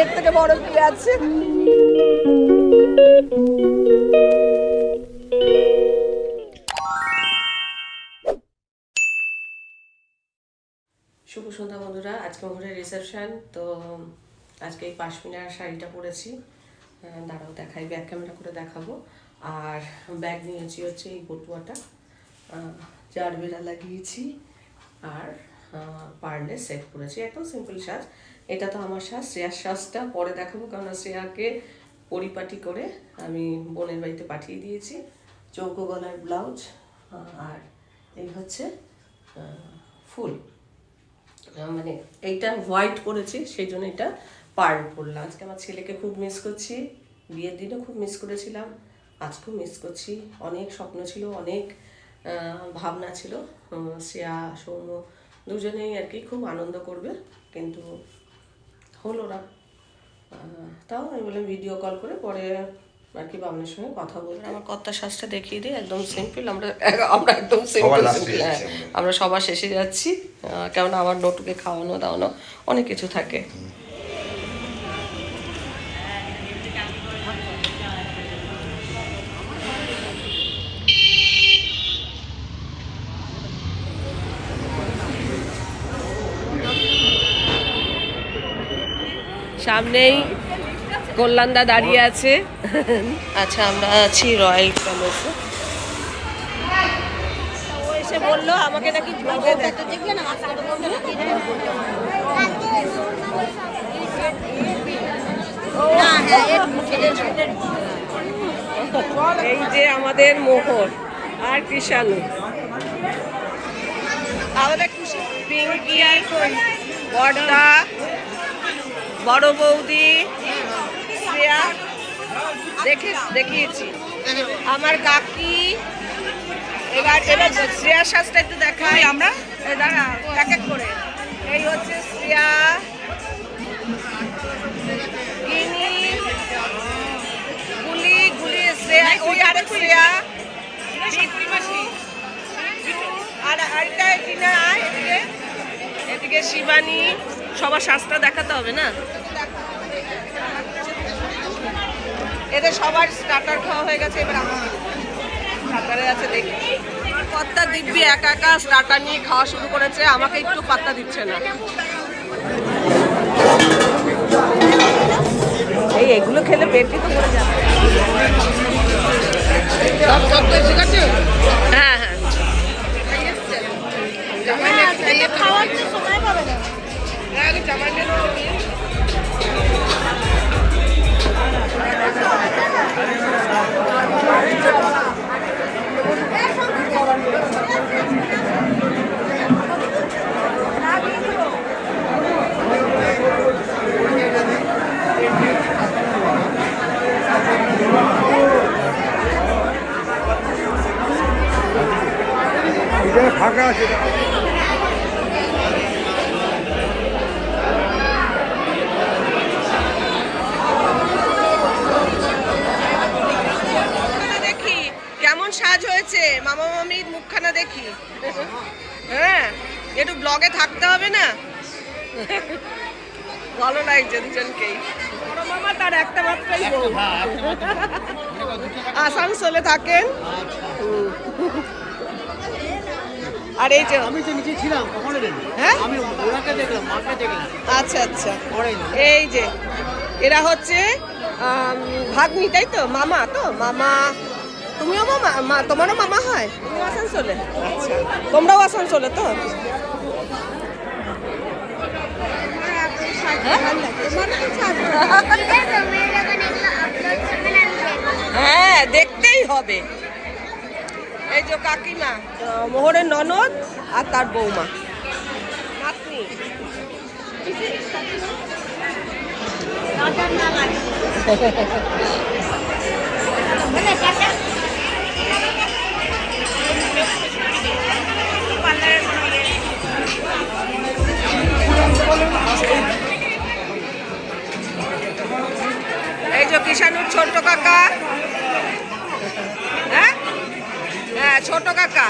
এর থেকে বড় কি আছে? শুভ সন্ধ্যা বন্ধুরা, আজকে মোহরের রিসেপশন তো আজকে এই পাশমিনার শাড়িটা পরেছি। দাঁড়াও দেখাই ব্যাক ক্যামেরা করে দেখাবো। আর ব্যাগ নিয়েছি হচ্ছে এই বটুয়াটা। চার বেলা লাগিয়েছি। আর পার্লে সেট করেছি। একদম সিম্পল সাজ। এটা তো আমার সাজ, শ্রেয়ার সাজটা পরে দেখাবো কারণ শ্রেয়াকে পরিপাটি করে আমি বোনের বাড়িতে পাঠিয়ে দিয়েছি। চৌকো গলার ব্লাউজ আর এই হচ্ছে ফুল। মানে এইটা হোয়াইট করেছি সেই জন্য এটা পার্ল পরলাম আজকে আমার ছেলেকে খুব মিস করছি, বিয়ের দিনও খুব মিস করেছিলাম, আজকেও মিস করছি। অনেক স্বপ্ন ছিল, অনেক ভাবনা ছিল। শ্রেয়া, সৌম্য দুজনেই আর কি খুব আনন্দ করবে কিন্তু হলো না। আহ, তাও আমি বললাম ভিডিও কল করে পরে আর কি বামনের সঙ্গে কথা বলব আমার কর্তা শ্বাসটা দেখিয়ে দিই একদম সিম্পল আমরা আমরা একদম সিম্পল হ্যাঁ আমরা। সবার শেষে যাচ্ছি। কেননা আমার নোটুকে খাওয়ানো দাওয়ানো অনেক কিছু থাকে। সামনেই কল্যাণদা দাঁড়িয়ে আছে। আচ্ছা আমরা আছি রয়্যাল প্যালেসে এসে বলল আমাকে নাকি এই যে আমাদের মোহর আর কৃষাণু। আমাদের পিঙ্কি বড় বৌদি শ্রেয়া দেখে দেখিয়েছি। আমার কাকি এবার এবার শ্রেয়ার সাজটা একটু দেখাই আমরা। দাঁড়া এক এক করে। এই হচ্ছে শ্রেয়া গিনি গুলি গুলি শ্রেয়া ওই আরেক শ্রেয়া। আর আরেকটা টিনা এদিকে এদিকে শিবানী। সবার শ্বাসটা দেখাতে হবে না? এদের সবার স্টার্টার খাওয়া হয়ে গেছে এবার আমার স্টার্টারে আছে দেখি। কর্তা দিব্যি একা একা স্টার্টার নিয়ে খাওয়া শুরু করেছে আমাকে একটু পাত্তা দিচ্ছে না। এই এগুলো খেলে পেটই তো পড়ে যাবে। দেখি। হ্যাঁ একটু ব্লগে থাকতে হবে না? ভালো লাগছে দুজনকেই। বড় মামা তার একটা মাত্রাই বউ। আসানসোলে থাকেন? হুম। আর এই যে আমি তো নিচে ছিলাম কখনো হ্যাঁ? আমি ওনাকে দেখলাম মাকে দেখলাম। আচ্ছা আচ্ছা। এই যে এরা হচ্ছে ভাগ্নি তাই তো? মামা তো? মামা তুমিও মামা মা তোমারও মামা হয়? তুমিও আসানসোলে? আচ্ছা। তোমরাও আসানসোলে তো? হ্যাঁ? দেখতেই হবে। এই যে কাকিমা মোহরের ননদ আর তার বৌমা। নাতনি। কিষানুর ছোট কাকা? হ্যাঁ? হ্যাঁ ছোট কাকা।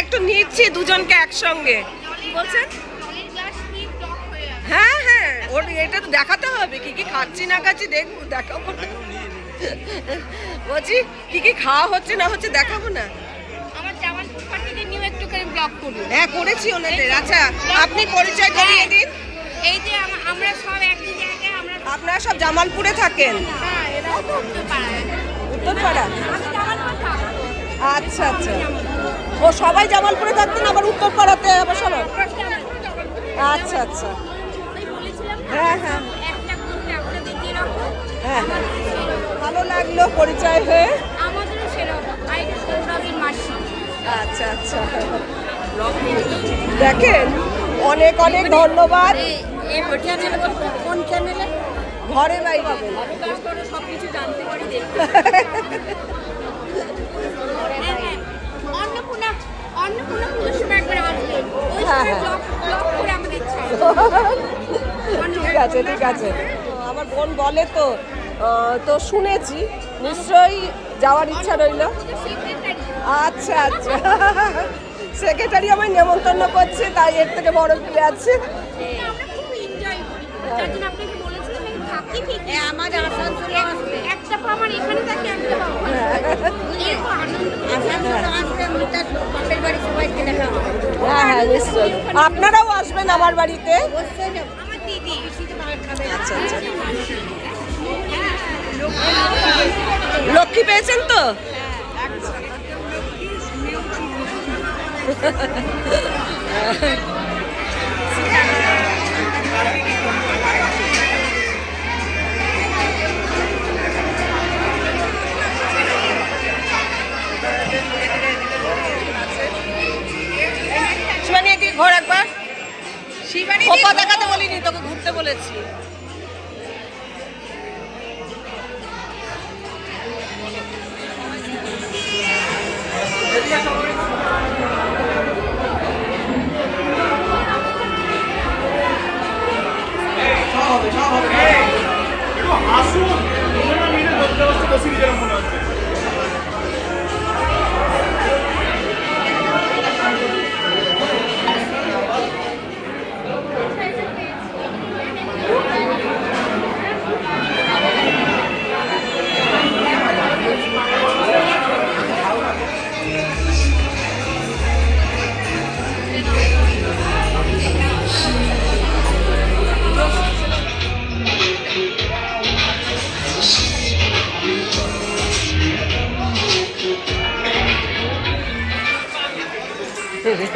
একটু নিচ্ছি দুজনকে একসঙ্গে। বলছেন? হয়ে হ্যাঁ ওর এটা তো দেখাতে হবে। কি কি খাচ্ছি না খাচ্ছি দেখব, দেখাবো বলছি, কি কি খাওয়া হচ্ছে না হচ্ছে দেখাবো না আমার জামালপুর পার্টিতে নিউ করে ব্লক করুন। হ্যাঁ করেছি ওনাদের। আচ্ছা আপনি পরিচয় করিয়ে দিন। এই যে আমরা সব একই জায়গায় আমরা আপনারা সব জামালপুরে থাকেন? হ্যাঁ উত্তরপাড়া? আচ্ছা আচ্ছা। ও সবাই জামালপুরে থাকতেন আবার উত্তরপাড়াতে আবার সবাই? আচ্ছা আচ্ছা। হ্যাঁ হ্যাঁ। হ্যাঁ হ্যাঁ। ভালো লাগল পরিচয় হয়ে। সেরকম আচ্ছা আচ্ছা। দেখেন অনেক অনেক ধন্যবাদ। কোন চ্যানেলে ঘরে বাই সব কিছু জানতে পারি অন্নপূর্ণা অন্নপূর্ণা পুজোর সময় একবার আসবেন ওই হ্যাঁ, সময় হ্যাঁ। ব্লগ ব্লগ করে আমাদের ঠিক আছে ঠিক আছে। আমার বোন বলে তো তো শুনেছি। নিশ্চয়ই যাওয়ার ইচ্ছা রইল। আচ্ছা আচ্ছা। সেক্রেটারি আমায় নেমন্তন্ন করছে তাই এর থেকে বড় কি আছে। আমরা আসানসোলে আসবে। একটা পা আমার এখানে থাকে একটা পা আসানসোলে আসবে বাপের বাড়ি সবাইকে দেখা হ্যাঁ হ্যাঁ নিশ্চয়ই। আপনারাও আসবেন আমার বাড়িতে? অবশ্যই আমার দিদি। খাবে। আচ্ছা আচ্ছা। লক্ষ্মী পেয়েছেন তো? Yeah. Uh,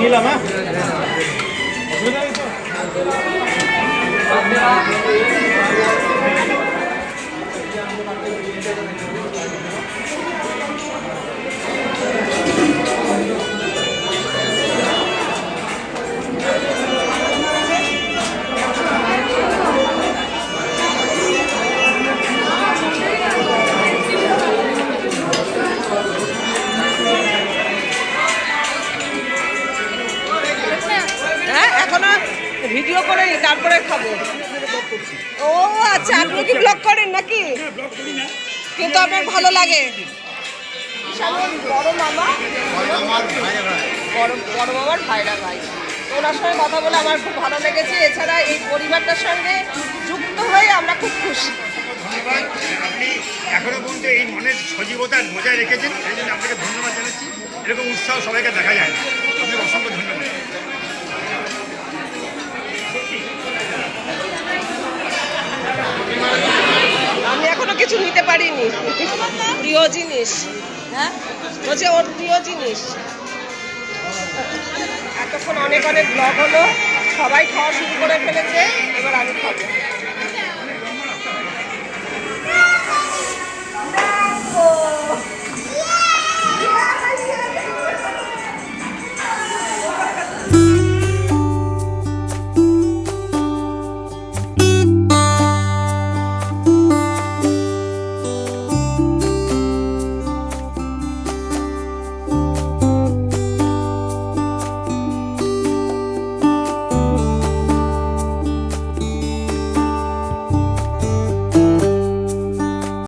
নিলাম হ্যাঁ? আচ্ছা আপনি কি ব্লগ করেন নাকি? কিন্তু আপনার ভালো লাগে? বড় মামা বড় মামার ভাইরা ভাই ওনার সঙ্গে কথা বলে আমার খুব ভালো লেগেছে এছাড়া এই পরিবারটার সঙ্গে যুক্ত হয়ে আমরা খুব খুশি ধন্যবাদ আপনি এখনও পর্যন্ত এই মনের সজীবতা বজায় রেখেছেন এই জন্য আপনাকে ধন্যবাদ জানাচ্ছি। এরকম উৎসাহ সবাইকে দেখা যায় আপনাকে অসংখ্য ধন্যবাদ। আমি এখনও কিছু নিতে পারিনি। প্রিয় জিনিস। হ্যাঁ? বলছে ওর প্রিয় জিনিস। এতক্ষণ অনেক অনেক ব্লগ হলো। সবাই খাওয়া শুরু করে ফেলেছে। এবার আমি খাব। Oh